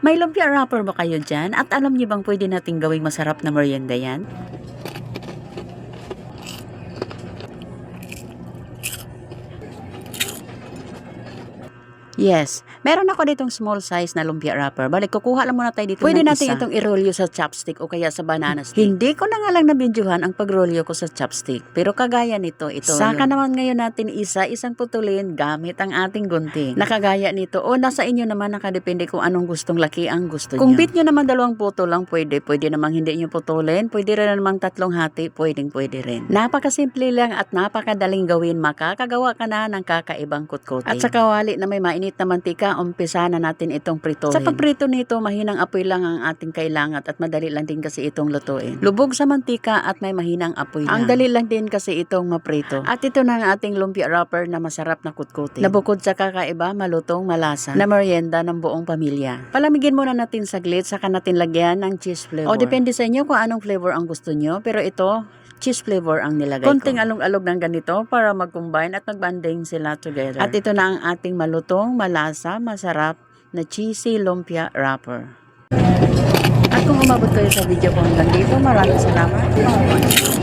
May lumpia wrapper ba kayo dyan? At alam niyo bang pwede nating gawing masarap na merienda yan? Yes, meron ako ditong small size na lumpia wrapper. Balik, kukuha lang muna tayo dito Pwede natin isa. itong irolyo sa chopstick o kaya sa banana stick. Hindi ko na nga lang nabidyohan ang pagrolyo ko sa chopstick. Pero kagaya nito, ito. Saka naman ngayon natin isa, isang putulin gamit ang ating gunting. Nakagaya nito o nasa inyo naman nakadepende kung anong gustong laki ang gusto Kung Kung bit nyo naman dalawang puto lang pwede, pwede namang hindi nyo putulin, pwede rin namang tatlong hati, pwedeng pwede rin. Napakasimple lang at napakadaling gawin, makakagawa ka na ng kakaibang kutkutin. At sa kawali na may mainit na mantika, umpisa na natin itong prituhin. Sa pagprito nito, mahinang apoy lang ang ating kailangan at madali lang din kasi itong lutuin. Lubog sa mantika at may mahinang apoy lang. Ang dali lang din kasi itong maprito. At ito na ang ating lumpia wrapper na masarap na kutkutin. Na bukod sa kakaiba, malutong, malasa, na merienda ng buong pamilya. Palamigin muna natin saglit, saka natin lagyan ng cheese flavor. O depende sa inyo kung anong flavor ang gusto nyo, pero ito, cheese flavor ang nilagay Konting ko. alog-alog ng ganito para mag-combine at mag-banding sila together. At ito na ang ating malutong, malasa, masarap na cheesy lumpia wrapper. At kung umabot kayo sa video ko hanggang dito, maraming salamat.